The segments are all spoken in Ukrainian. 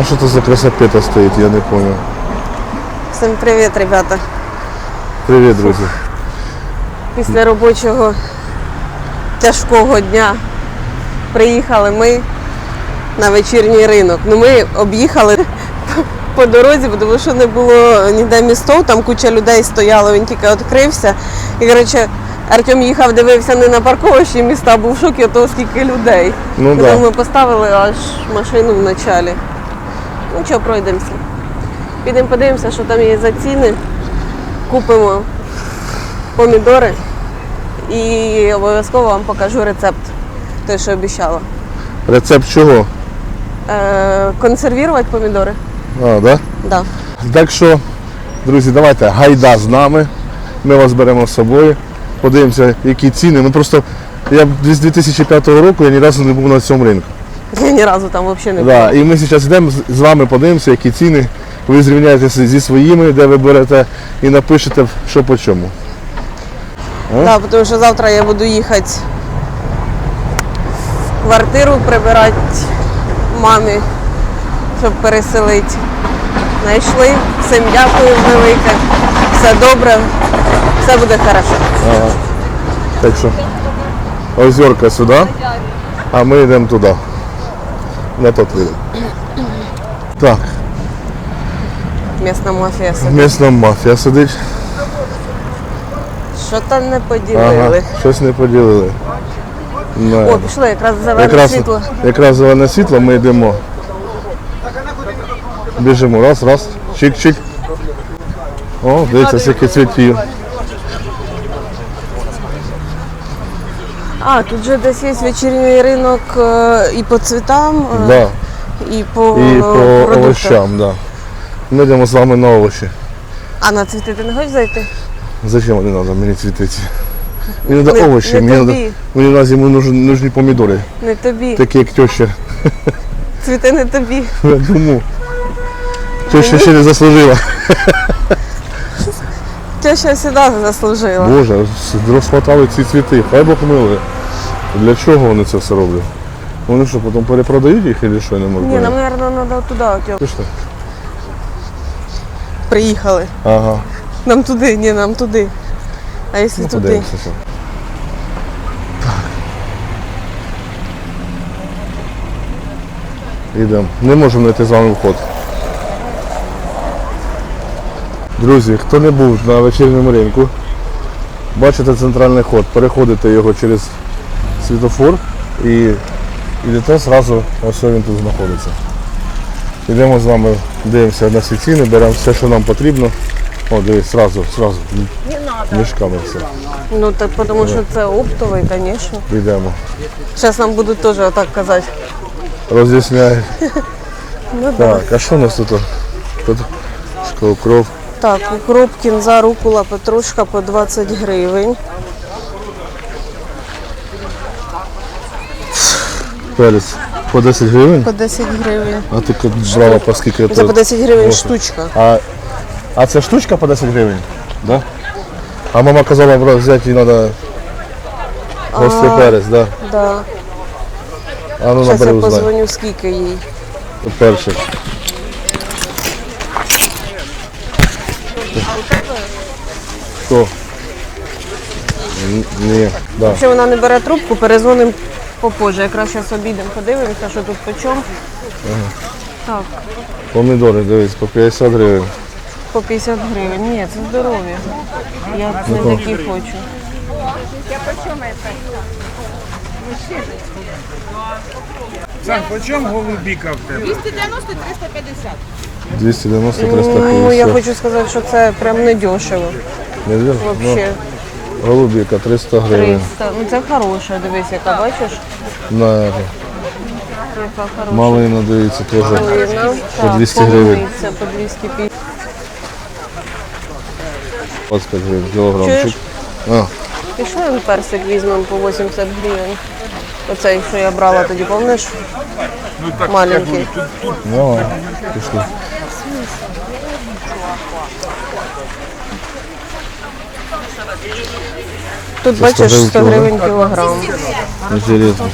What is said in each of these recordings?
А що це за красопета стоїть, я не понял. Всім привіт, ребята. Привіт, друзі. Після робочого тяжкого дня приїхали ми на вечірній ринок. Ну, ми об'їхали по дорозі, тому що не було ніде містов, там куча людей стояло, він тільки відкрився. І коротше, Артем їхав, дивився не на парковищі міста, був в шокі того, скільки людей. Ну Тому да. ми поставили аж машину в началі. Ну що, пройдемося. Підемо подивимося, що там є за ціни. Купимо помідори і обов'язково вам покажу рецепт, той, що обіцяла. Рецепт чого? Е, консервувати помідори? А, да? Да. Так що, друзі, давайте гайда з нами. Ми вас беремо з собою. Подивимося, які ціни. Ну просто я з 2005 року я ні разу не був на цьому ринку. Я ні разу там взагалі не була. Да, і ми зараз йдемо з- вами, подивимося, які ціни. Ви зрівняєтеся зі своїми, де ви берете, і напишете, що по чому. Да, тому що завтра я буду їхати в квартиру прибирати мамі, щоб переселити. Знайшли. Всім дякую велике. Все добре, все буде хорошо. Так що озерка сюди, а ми йдемо туди. На тот ринок. Так, Місна мафія сидить. місна мафія сидить. Що там не Ага, поділили? щось не поділили. Не. О, пішли, якраз зелене Якраз, світло. якраз зелене світло, ми йдемо. Біжимо, раз, раз, чик-чик. О, дивіться, скільки цвітів. А, тут же десь є вечірній ринок е, і по цвітам, е, Да. і по, І по продуктам. овощам, да. Ми йдемо з вами на овочі. А на цвіти ти не хочеш зайти? Зачем вони треба мені цвітиці? Мені треба Не- овочі, не мені, тобі. надо, мені на зиму нужні, нужні помідори, Не тобі. такі як теща. Цвіти не тобі. Тому теща ще не заслужила. Теща завжди заслужила. Боже, розхватали ці цвіти, хай Бог милує. Для чого вони це все роблять? Вони що, потім перепродають їх чи що я не можу? Ні, нам, мабуть, треба туди. Тьоп. Пішли. Приїхали. Ага, Нам туди, ні, нам туди. А якщо ну туди? подивимося. все. Так. Йдемо. Не можемо знайти з вами вход. Друзі, хто не був на вечірньому ринку, бачите центральний ход, переходите його через світофор і йдете зразу, ось він тут знаходиться. Йдемо з вами, дивимося на всі ціни, беремо все, що нам потрібно. О, дивись, зразу, зразу, мішками все. Ну так тому що це оптовий, звісно. Йдемо. Зараз нам будуть теж отак казати. Роз'ясняю. Ну. Так, а що у нас тут? Тут школокров. Так, укроп, кінза, рукула, петрушка по 20 гривень. Перець по 10 гривень. По 10 гривень. А ти тут брала по скільки? Це по 10 гривень штучка. А, а це штучка по 10 гривень? Да? А мама казала, брат, взяти їй треба гострий перець, да? Да. А ну Зараз набери я узнай. позвоню, скільки їй. Перший. Хто? Н- Ні, да. Якщо вона не бере трубку, перезвонимо попозже. Якраз зараз обійдемо, подивимося, що тут по чому. Так, Помідори, дивись, по 50 гривень. по 50 гривень. Ні, це здорові. Я не такі хочу. Сань, по чому голубіка в тебе? 290 Ну, 350 я хочу сказати, що це прям не дешево. Не? Вообще. Ну, голубіка 300 гривень. 300. Ну це хороше, дивись, яка бачиш. На, Яка хороша. малина, дивіться, теж. Малина. По Так, 200 гривень. полуниця по 250. 25 гривень, кілограмчик. Чуєш? А, Пішли ми персик візьмемо по 80 гривень. Оцей, що я брала тоді, пам'ятаєш? Ну Маленький. ну, пішли. Тут Це бачиш 100 100 гривень гривень кілограм. Інтересно.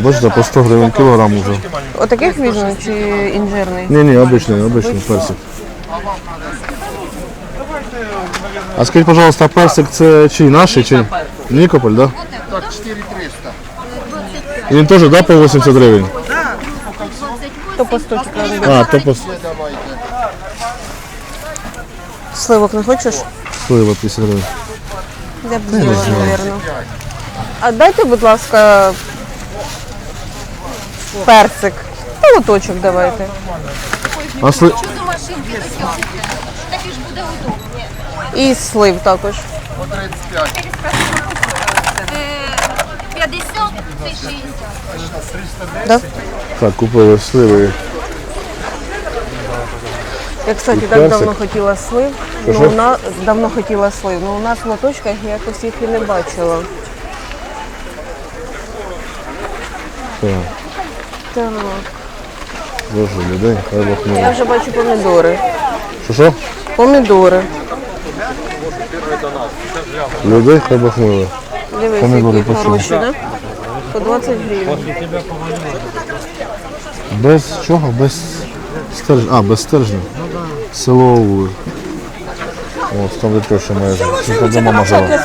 Бачите, по 100 гривень кілограм уже. Отаких візьмемо чи інжирний? Ні, ні, обичний, обичний персик. А скажіть, пожалуйста, персик це чий наший чи Нікополь, да? Так, 4300. Він теж, да, по 80 гривень? То по 100 А, то по Давайте. Сливок не хочеш? слива 50 гривень. Я б взяла, мабуть. А дайте, будь ласка, персик. Та лоточок давайте. А сли... І слив також. По 35. 50 це 60. Да? Так, купили сливи. Я, кстати, так персик. давно хотіла слив. Ну, вона давно хотіла слив. Ну, у нас в лоточках я якось їх і не бачила. Так, Так. боже, людей, хай Я вже бачу помідори. Що що? Помідори. Людей, хай милує. Дивись, Помідори які по чому? хороші, да? По 20 гривень. Без чого? Без стержня. А, без стержня. Село Овули. От там де теща моя живе. Це там, де мама жила.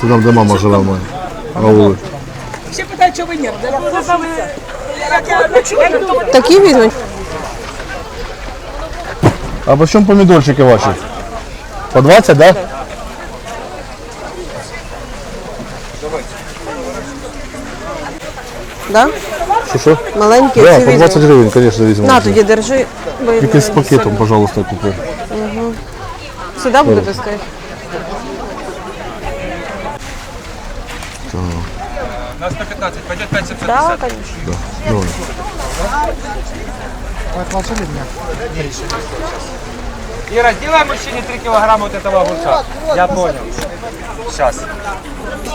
Це там, де мама жила моя. Аули. Ще питають, що ви ні. Такі візьмуть? А по чому помідорчики ваші? По 20, так? Да? Да? Що що? Маленькі Да, ці по 20 візьмуть. гривень, звісно, візьму. На, тоді держи. бо я Тільки з пакетом, сильно. пожалуйста, купи. Сюди буду пускати? На 115, пойдет 5750. Так, да, звісно. Давай. Ира, сделай мужчине 3 килограмма вот этого огурца. Я понял. Сейчас.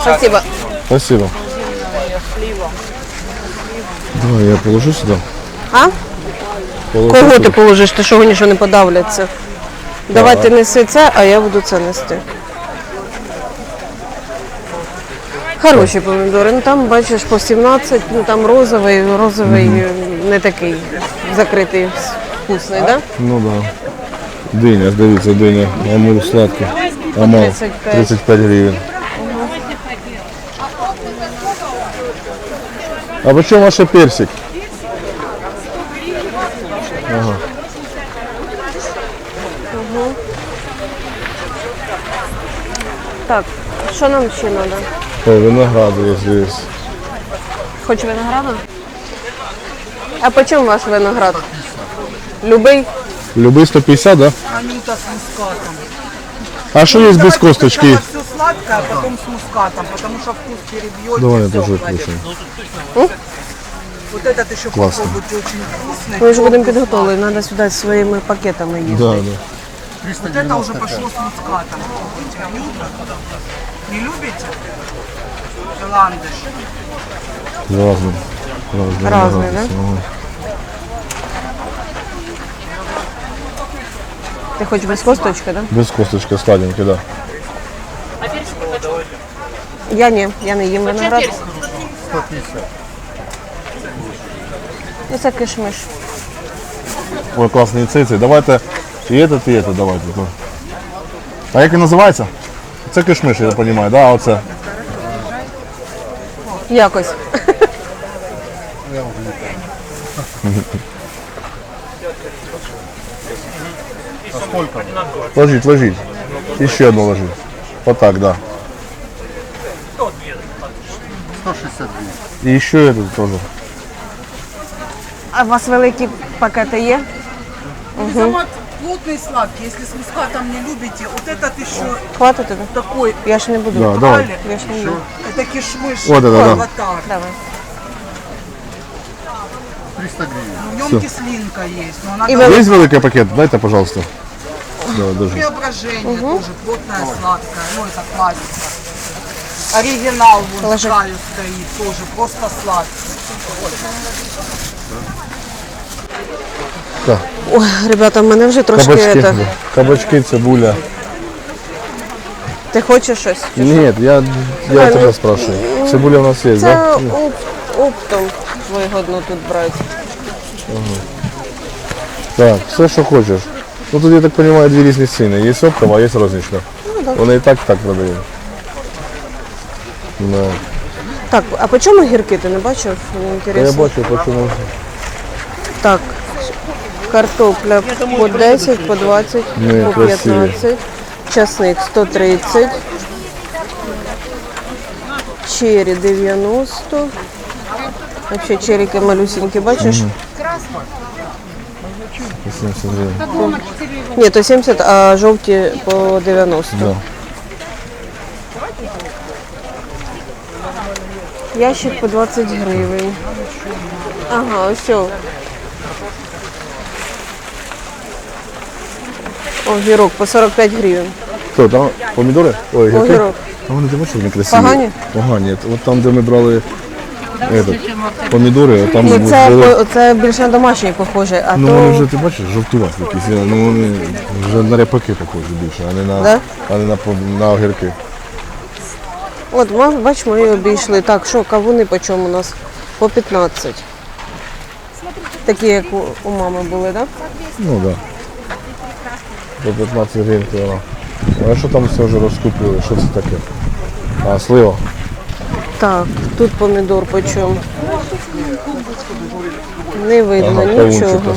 Спасибо. Спасибо. Давай, я положу сюди. А? Положу Кого ти положиш? Ти що вони що не подавляться? Давай ти неси це, а я буду це нести. Хороші помідори. Ну там бачиш по 17, ну там розовий, розовий не такий закритий, вкусний, так? Да? Ну да. Диня, дивіться, диня. Амур сладкий. Амал 35. 35 гривень. А по чому ваш персик? Так, що нам ще треба? О, винограду є здесь. Хоч винограду? А по чому ваш виноград? Любий? Любий 150, да? Анюта с мускатом. А що є без косточки? Все сладкое, а потом с мускатом, потому что вкус перебьет. Давай я и всё, тоже Владик. кушаю. Вот этот еще Классно. попробуйте, очень вкусный. Ми вже будемо підготовлені, треба сюди своїми пакетами їсти. Да, да. Вот это уже пошло с мускатом. Не любите? Ландыш. Разний. Разний, Разний, да? Ти хоч без косточки, так? Да? Без косточки сладенький, да. Я ні, я не їм виноград. І це кишмиш. Ой, класний цицей. Давайте і этот, і этот давайте. ну. А як він називається? Це кишмиш, я розумію, да? А оце? Якось. Ложіть, ложіть. І ще одну ложіть. Отак, да. 162. І ще этот теж. А у вас великі пакети є? Замат плотный сладкий, если с мускатом не любите. Вот этот еще Хватить тобі? такой Я ж не буду. Да, давай. Я ж не буду. Это кишмыш. Вот это да. Вот так. Давай. 300 гривен. В нем кислинка есть, но она И там вы- Є великий пакет? Дайте, пожалуйста. Да, преображение тоже плотная, сладкая. Ну, это классика. Оригинал вон Положи. с краю стоит, тоже просто сладкий. Так, Ой, ребята, в мене вже трошки. кабачки. это- Кабачки, цибуля. Ти хочеш щось? Нет, я, я тебя спрашиваю. Цибуля у нас есть, Це да? у оптом вигодно тут брати. Так, все, що хочеш. Ну тут, я так розумію, дві різні ціни. Є оптова, а є рознична. Вони і так і так продають. Да. Так, а по чому гірки? Ти не бачив? Мені Та Я інтересно. бачу, почому. Так, картопля по 10, по 20, Ні, по красиві. 15, часник 130, черри 90. Вообще черики малюсенькі, бачиш? 80 гривень. Ні, то 70, а жовті по 90. Да. Ящик по 20 гривень. Ага, ось. о. Огірок по 45 гривень. Що, там помідори? Ой, гірки? Огірок. А вони бачиш, вони красиві. Погані? Погані. От там, де ми брали этот, помідори, а там Ну, це, були- по- це більш на домашній похоже, а Ну то вони вже ти бачиш, жовтуваті якісь. Ну вони вже на ряпаки похожі більше, а не на, Да? а не на, на огірки. от бач, ми обійшли. Так, що кавуни по чому у нас? По 15. Такі, як у, у мами були, так? Ну так. Да. По 15 гривень кіло. А що там все вже розкупили? Що це таке? А, слива. Так, тут помідор по? Не видно Ага, нічого.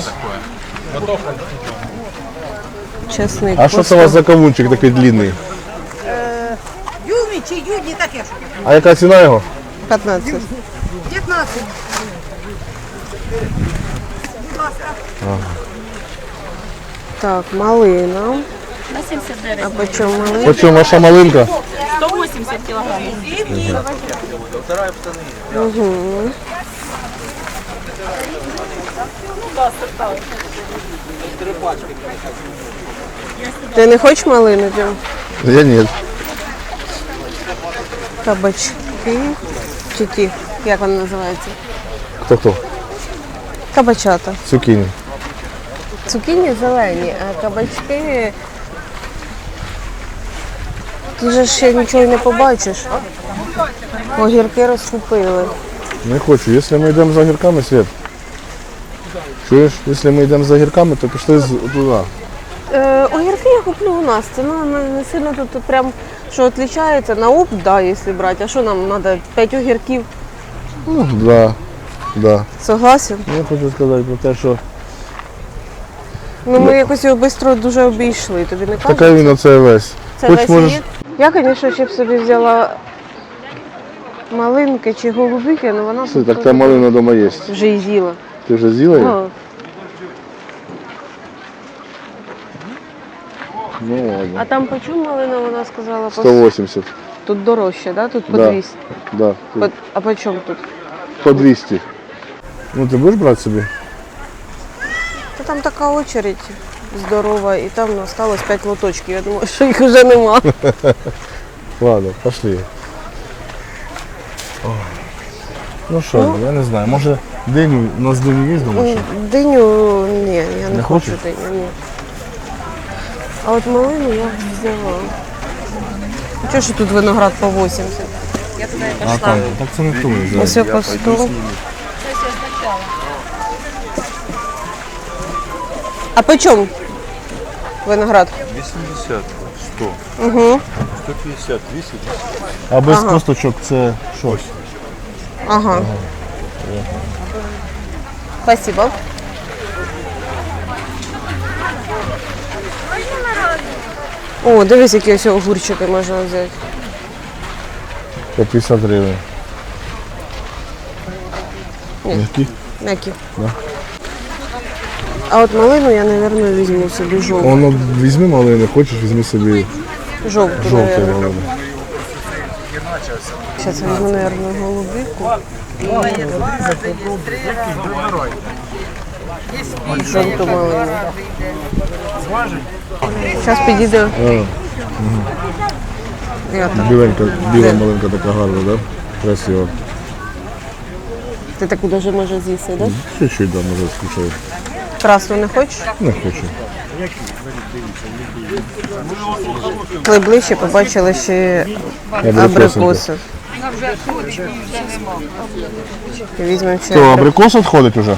Чесник. А що це у вас за кавунчик такий длинний? Юмі чи юні таке ж? А яка ціна його? 15. 15. Так, малина. А по чому малина? По чому ваша малинка? 180 килограммов. Ти не хочеш малини? Дім? Я ні. Кабачки. Чи ті, як вони називаються? Хто хто? Кабачата. Цукіні. Цукіні зелені, а кабачки. Ти же ще нічого й не побачиш. Огірки розкупили. Не хочу. Якщо ми йдемо за огірками, Свет. Чуєш? Якщо ми йдемо за огірками, то пішли з- туди. Е, огірки я куплю у нас. Це ну, не, не сильно тут, прям що відрізняється. На опт, да, якщо брати. А що нам треба? 5 огірків. Ну, да. Да. Согласен? Я хочу сказати про те, що Ну ми якось його швидко дуже обійшли. Тобі не кажуть? така він оце весь. Це Хоч весь можеш. їд? Я, звісно, ще б собі взяла малинки чи голубики, але вона Слухай, так та малина вдома є. вже і з'їла. Ти вже з'їла її? Ну, Ну ладно. а там по чому малина, вона сказала? По... 180. Тут дорожче, да? Тут по Да. 200. Да. По... А по чому тут? По 200. Ну ти будеш брати собі? Та там така очередь здорова, і там осталось 5 лоточків. Я думаю, що їх вже нема. Ладно, пошли. Ой. Ну що, я не знаю, може диню, у нас диню є вдома ще? Диню ні, я не, Не хочу хочеш? диню, ні. А от малину я взяла. Чого ж тут виноград по 80? А там, так це не то. Ось я по 100. А по чому виноград? 80, 100, Угу. 150, 200, А без косточок це що? Ага. Спасибо. О, дивись, які ось огурчики можна взяти. По 50 гривень. Ні. Які? Які? Да. А от малину я, мабуть, візьму собі жовту. Воно візьми малини, хочеш, візьми собі Жовту, жовте мабуть. малину. Зараз візьму, мабуть, голубику. Жовту малину. Зараз підійде. Я так. Біленька, біла малинка така гарна, да? Красива. Ти таку даже може з'їсти, да? Чуть-чуть, да, може, скучаю. Красну не хочеш? Не хочу. Коли ближче побачили ще Абрикоси. абрикоси. Візьмемо Що, ще. абрикос відходить уже?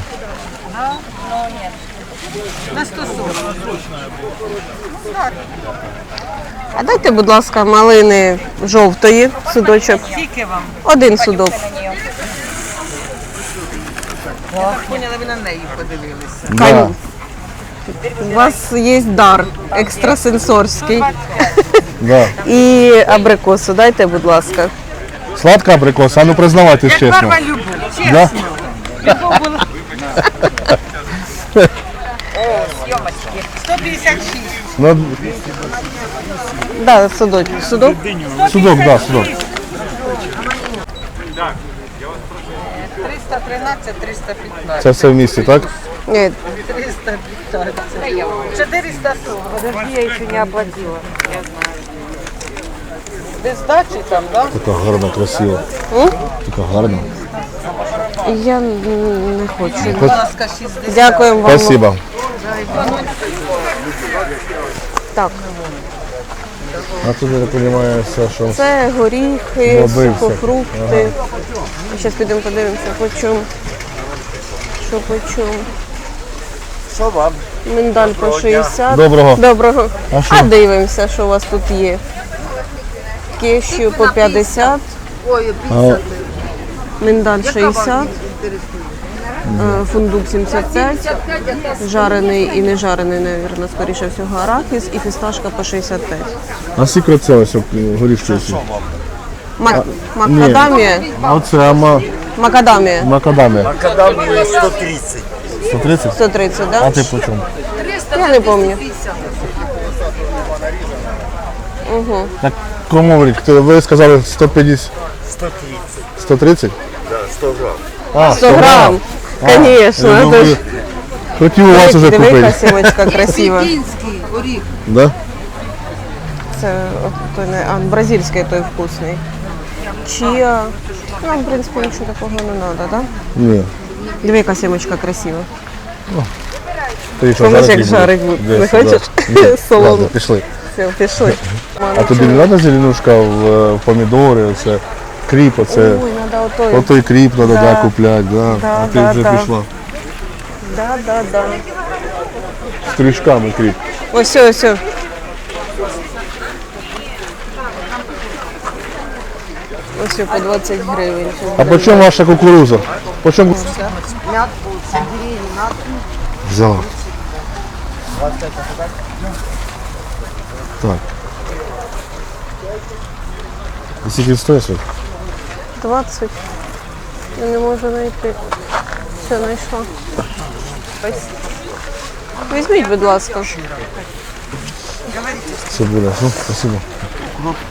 А дайте, будь ласка, малини жовтої судочок. Скільки вам? Один судок. Поняли, ви на неї подивилися. Да. У вас є дар екстрасенсорський. Да. І абрикосу дайте, будь ласка. Сладка абрикос, а ну признавайтесь чесно. Перша любов, чесно. Да? Любов була. О, зйомочки. 156. Ну, Да, судок. Судок? судок, да, судок. 313, 315. Це все в місті, так? Ні, 315. 440. Подожди, я ще не оплатила. Я знаю. Без здачі там, да? Така гарна, красива. Така гарна. я не хочу. Будь ласка, 60. Дякуємо вам. Спасибо. Так, А тут, я так розумію, все, що... це горіхи, Бобився. сухофрукти. Зараз підемо подивимося, по чому. Що по чому. Що вам? Миндаль по 60. Доброго. Доброго. А що? А дивимося, що у вас тут є. Кещу по 50. А, Миндаль 60. е, Фундук 75, жарений і не жарений, мабуть, скоріше всього, арахіс і фісташка по 65. а скільки це ось горішки? Мак- макадамія, А оце ама... макадамія макадамія. Макадамія 130. 130? 130, А да? ти по чому? Я не пам'ятаю. Так, кому говорить? Хто- Ви сказали 150? 130. 130? Да, 100 грам. А, 100 грам. Звісно, Я це думаю, ж Хотів у вас уже диви, яка купити. сімочка красива. Кінський оріх. Да? Це от той не а, бразильський той вкусний. Чия. Нам, в принципі, нічого такого не треба, так? Ні. Диви, яка сімочка красива. Ти що, Помниш, як жарить буду? Десь, Не хочеш? Ні. Солоно. Ладно, пішли. Все, пішли. А тобі не треба зеленушка в, е, помідори, оце кріп, оце. Ой, треба отой. Отой кріп треба да. Купляти, да. Да, а ти да, вже да. пішла. Да, да, да. З трішками кріп. Ось, все, все. Ось по 20 гривень. А по чому ваша кукуруза? По чому? Взяла. Так. І скільки стоїть? 20. Я не можу знайти. Все, знайшла. Ось. Візьміть, будь ласка. Цибуля. Ну, спасибо.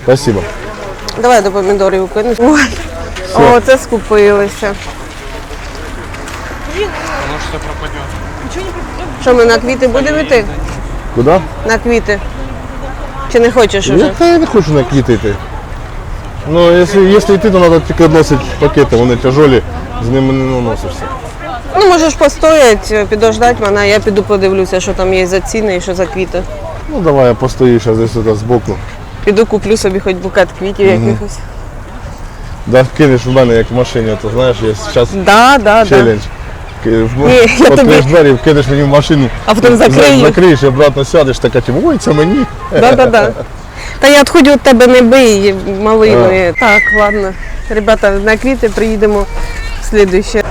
Спасибо. Давай до помідорів. Ой. О, це скупилися. Воно ж все пропаде. Що ми на квіти будемо йти? Куди? На квіти. Чи не хочеш Я, та я не хочу на квіти йти. Ну, якщо, якщо йти, то треба тільки відносити пакети, вони тяжолі, з ними не наносишся. Ну, можеш постояти, підождати мене, я піду подивлюся, що там є за ціни і що за квіти. Ну давай я постою зараз десь тут збоку. Піду куплю собі хоч букет квітів якихось. Да, кинеш в мене як в машині, то знаєш, є зараз Да, да, да. челендж. Ки- в- Ні, я Відкриєш тобі- двері, вкинеш мені в машину, А потім за- закрию. закриєш і обратно сядеш, така типу, ой, це мені. Да, да, да. Та я відходь від тебе не бий малиною. Так, ладно. Ребята, на квіти приїдемо в слідуще.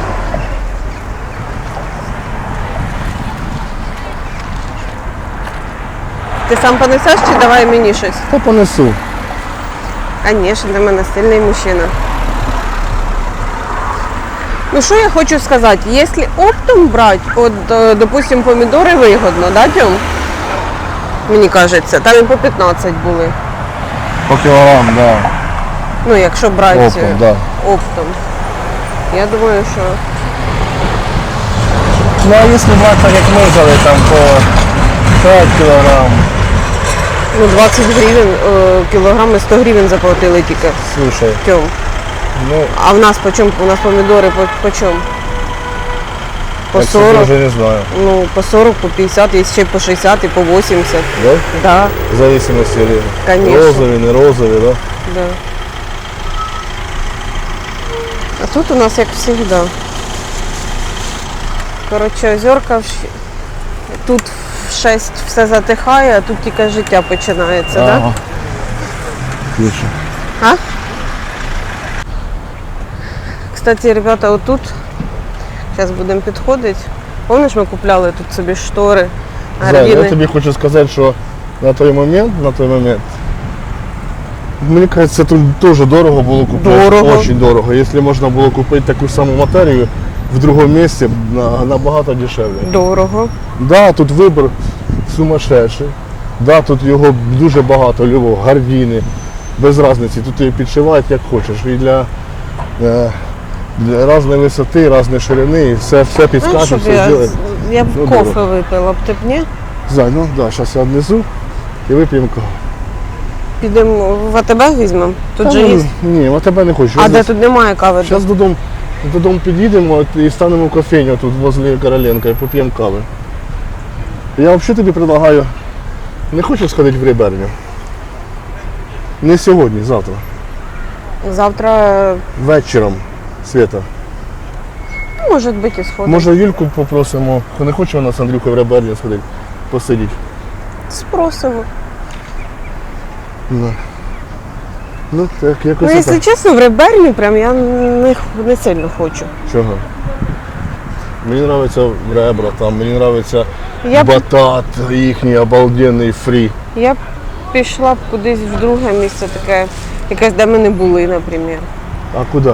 Ти сам понесеш чи давай мені щось? Та понесу. Звісно, для мене сильний мужчина. Ну що я хочу сказати, якщо оптом брати, от, е, допустим, помідори вигодно, да, Тьом? Мені кажеться, там і по 15 були. По кілограм, да. Ну, якщо брати Оптом, е, да. оптом. Я думаю, що Ну а якщо брати так, як ми взяли, там по 5 кілограм, ну, 20 гривень, е, кілограми 100 гривень заплатили тільки. слушай, Тьом. ну, А в нас по чому? У нас помідори по, по чому? По я, кстати, 40. вже не знаю. Ну, по 40, по 50, є ще по 60 і по 80. Да? Да, В зависимости, Конечно. розові, не розові, да? да. А тут у нас як завжди. Коротше, озерка в щ- тут в 6 все затихає, а тут тільки життя починається, так? Да? Тише. А? Кстати, ребята, отут, зараз будемо підходити. Помниш, ми купляли тут собі штори, Зай, я тобі хочу сказати, що на той момент, на той момент, мені кажеться, тут дуже дорого було купити. Дорого. Очень дорого. Якщо можна було купити таку саму матерію в другому місці, набагато дешевле. Дорого. Да, тут вибір сумасшедший. Да, тут його дуже багато, любого, гардіни, без різниці. Тут її підшивають як хочеш. І для, е, для різної висоти, різної ширини, і все, все підскаже, щоб все я, зробить. я б Ну, кофе дорого. випила б ти б ні? Зай, ну да, зараз я внизу і вип'ємо каву. Підемо в АТБ візьмемо. Тут Та же ну, є. Ні, в тебе не хочу. А де тут немає кави? Зараз додому, додому під'їдемо і станемо в кофейню тут возле Короленка і поп'ємо кави. Я взагалі тобі предлагаю, не хочеш сходити в риберню? Не сьогодні, завтра. Завтра, Вечором, Свята. ну, може бути, і сходимо. Може Юльку попросимо, не хоче вона з Андрюхою в риберню сходити, посидіти. Спросимо. Ну, ну так, Ну, якщо так. чесно, в реберню прям я не, не сильно хочу. Чого? Мені подобається ребра, там, мені подобається Я батат, їхній обалденний фрі. я б пішла б кудись в друге місце таке, якесь, де ми не були, наприклад. А куди?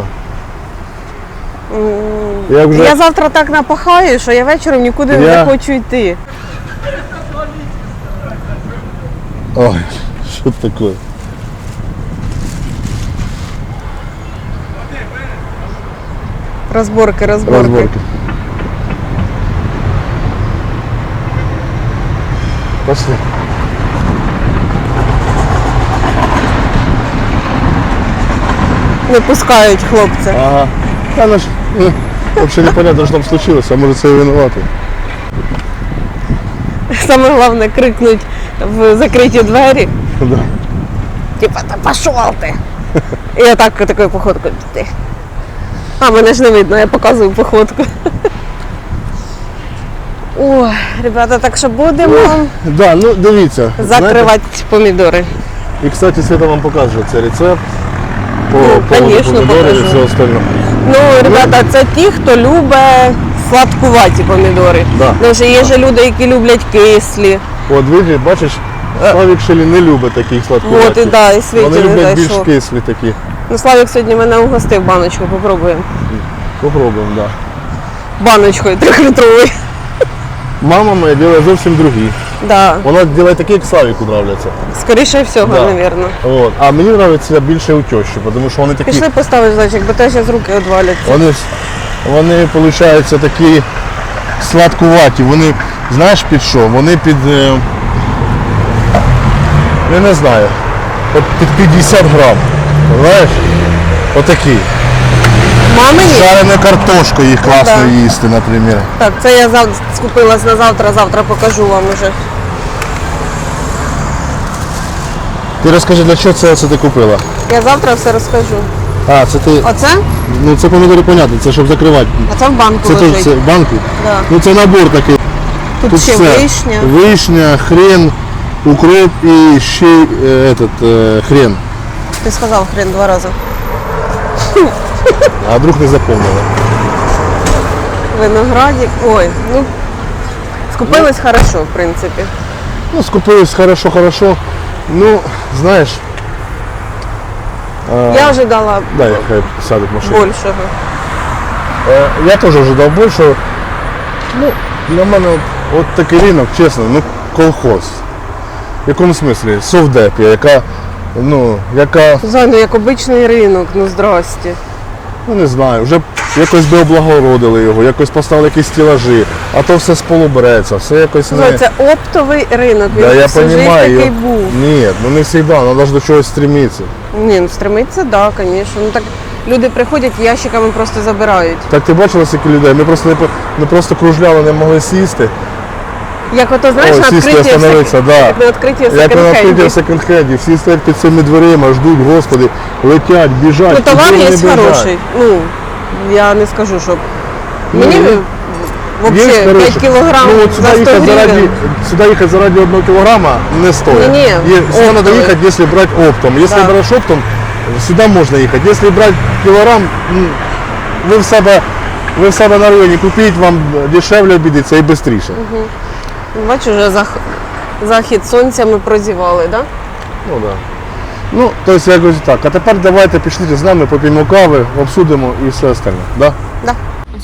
Я вже Я завтра так напахаю, що я вечором нікуди не Я- захочу йти. Ой, що таке? Розборки, розборки. Розборки. Пошли. Не пускають хлопці. Ага. Та ну ж, ну, взагалі непонятно, що там случилось, а може це і винуватий. Саме головне крикнуть в закриті двері. Да. Типа, та пішов ти. І я так такою походкою піти. А, мене ж не видно, я показую походку. Ой, ребята, так що будемо Да, ну дивіться. знаєте, закривати помідори. І, кстати, Свята вам покаже цей рецепт. По Ну, поводу конечно, помідорів і покажу. все остальне. Ну, ребята, це ті, хто любить сладкуваті помідори. Да. Тому що є ж люди, які люблять кислі. От видиш, бачиш, Славік Шелі не любить таких сладкуватих. От і да, і Світі Вони не люблять більш зайшов. кислі такі. Ну, Славік сьогодні мене угостив баночку, попробуємо. Попробуємо, так. Да. Баночкою трьохлітровою. Мама моя робить зовсім другі. Да. Вона робить такі, як Славіку нравляться. Скоріше всього, Да. напевно. От. А мені подобається більше у тещі, тому що вони такі. Пішли поставиш зайчик, бо те зараз руки відваляться. Вони, ж- вони виходить, такі сладкуваті. Вони, знаєш під що? Вони під. е, Я не знаю. От під 50 грам. Знаєш? Отакі. Мамині? Жарену картошку їх класно да. їсти, наприклад. Так, це я зав... скупилась на завтра, завтра покажу вам уже. Ти розкажи, для чого це, це ти купила? Я завтра все розкажу. А, це ти. Оце? Ну це помідори понятно, це щоб закривати. А це в банку Це лежить. це банки? Да. Ну це набор такий. Тут, Тут ще все. вишня. Вишня, хрен, укроп і ще е, этот, е, хрен. Ти сказав хрен два рази. А вдруг не запомнила. Виноградик. Ой, ну скупились хорошо, в принципі. Ну, скупились хорошо, хорошо. Ну, знаєш, Я ожидала дай я хай сяду в машину. більшого. Е, я теж ожидав більше. Ну, для мене от, от такий ринок, чесно, ну колхоз. В якому смислі? Совдепія, яка, ну, яка, Зай, ну як обичний ринок, ну здрасте. ну не знаю, вже якось би облагородили його, якось поставили якісь стілажі, а то все полу все якось не... Це оптовий ринок, він Да, я всю понимаю. такий був. Ні, ну не завжди, треба ж до чогось стремитися. Ні, ну стремиться, так, да, звісно. Ну так люди приходять, ящиками просто забирають. Так ти бачила скільки людей? Ми просто не, по- не просто кружляли, не могли сісти. Як ото знаєш, Ой, на сісти, відкритті в остановитися, сек- да. як на відкритті в Як на секонд-хенді. відкритті в секонд-хенді, всі стоять під цими дверима, ждуть, господи, летять, біжать. Ну товар куди є вони біжать? хороший. Ну, я не скажу, що мені Є взагалі 5 хороші. кілограм Ну, от за сюди 100 їхати заради, гривень. сюди їхати заради 1 кілограма не стоїть. Ні-ні, Є- Сюди треба оптовий. їхати, якщо брати оптом. Якщо Да. береш оптом, сюди можна їхати. Якщо брати кілограм, м, ви в себе, ви в себе на районі купіть, вам дешевле обійдеться і швидше. Бачу, вже зах... захід сонця ми прозівали, да? Ну да. Ну, тобто якось так. А тепер давайте пішліть з нами, поп'ємо кави, обсудимо і все остальне. Да? Да.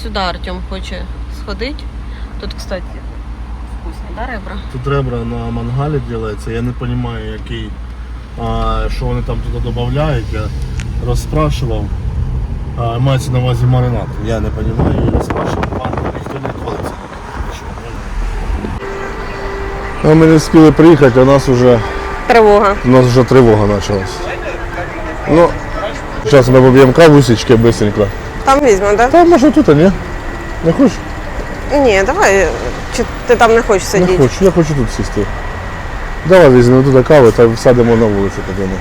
Сюди Артем хоче сходити. Тут, кстати, вкусні, да, ребра? Тут ребра на мангалі робляться, я не розумію, який, а, що вони там туди додають. Я розспрашував. А, мається на увазі маринад. Я не розумію, я розспрашував пан, ніхто не Ну, ми не встигли приїхати, а у нас вже, Тривога. у нас вже тривога почалась. Ну, зараз ми поб'ємо кавусечки швидко. Там візьмемо, так? Та може тут, а ні? Не хочеш? Ні, давай. Чи ти там не хочеш Не сидіти? хочу, я хочу тут сісти. Давай візьмемо туди кави та всадимо на вулицю підемо.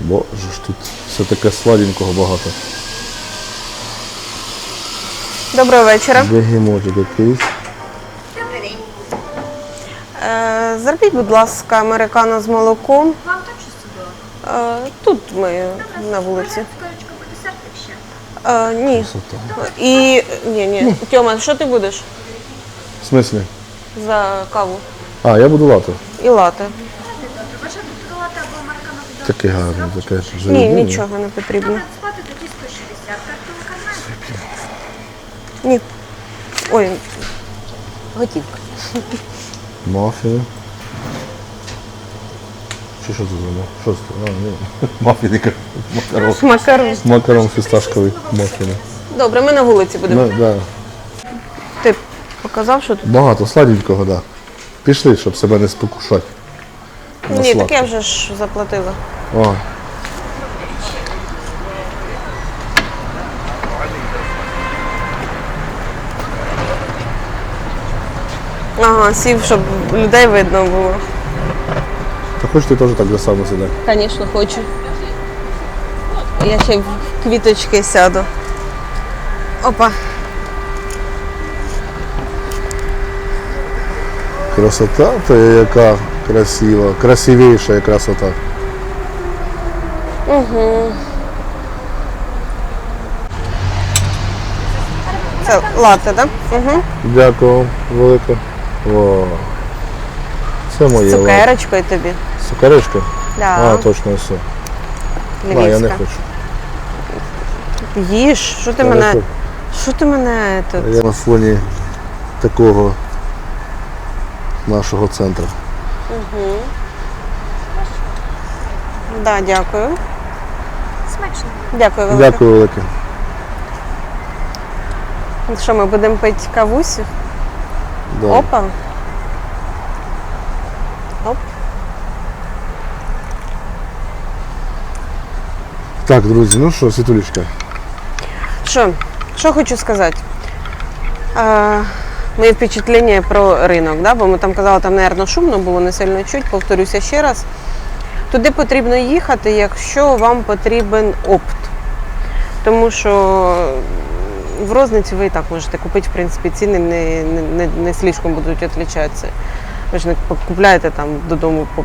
Боже ж тут все таке сладенького багато. Доброго вечора. Бегемотик якийсь. Е, зробіть, будь ласка, американо з молоком. Вам тут чи сюди? Е, тут ми на вулиці. Ще. Е, ні. І ні, ні. Тьома, що ти будеш В смислі? за каву? А, я буду лати. І лати. Таке гарне, таке ж Ні, нічого не потрібно. Спати тоді 160. Картинка на Ні. Ой. Готівка. Мафіни. Чи що це за Що це? А, ні. Мафіни, кажу. макарон. Макарон. Макарон фісташковий. Мафіни. Добре, ми на вулиці будемо. Да, да. Ти показав, що тут? Багато сладенького, так. Да. Пішли, щоб себе не спокушати. На Ні, так сладке. я вже ж заплатила. О. Ага, сів, щоб людей видно було. Та хочеш ти теж так же само сідай? Звісно, хочу. Я ще в квіточки сяду. Опа. Красота то яка красива, красивіша красота. Це лати, так? Угу. Дякую велике. О. Це моє. Цукерочкою тобі. Цукерочка? Да. А, точно все. А, я не хочу. Їж, що ти Я не мене. хочу. Що ти мене тут? Я на фоні такого нашого центру. Да, дякую. Смачно. Дякую велике. Дякую велике. Що ми будемо пити кавусю? Да. Опа. Так, друзі, ну що, Світулечка, Що, що хочу сказати? Е, Моє впечатлення про ринок, да? бо ми там казали, там, мабуть, шумно було, не сильно чуть, повторюся ще раз. Туди потрібно їхати, якщо вам потрібен опт. Тому що в розниці ви і так можете купити, в принципі, ціни не, не, не, не слишком будуть відрізнятися. Ви ж не купляєте там додому по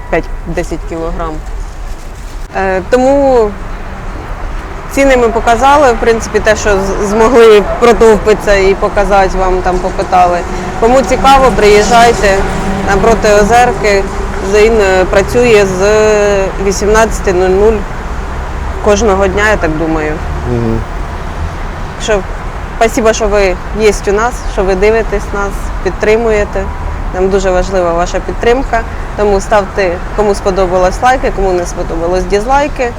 5-10 кілограм. Е, тому Ціни ми показали, в принципі, те, що змогли протовпитися і показати вам, там попитали. Кому цікаво, приїжджайте напроти озерки. Зин е, працює з 18.00 кожного дня, я так думаю. Що, спасибо, що ви є у нас, що ви дивитесь нас, підтримуєте. Нам дуже важлива ваша підтримка. Тому ставте, кому сподобалось лайки, кому не сподобалось дізлайки.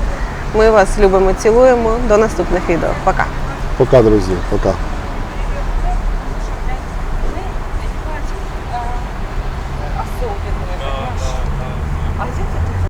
Ми вас любимо, цілуємо. До наступних відео. Пока. пока, друзі, пока.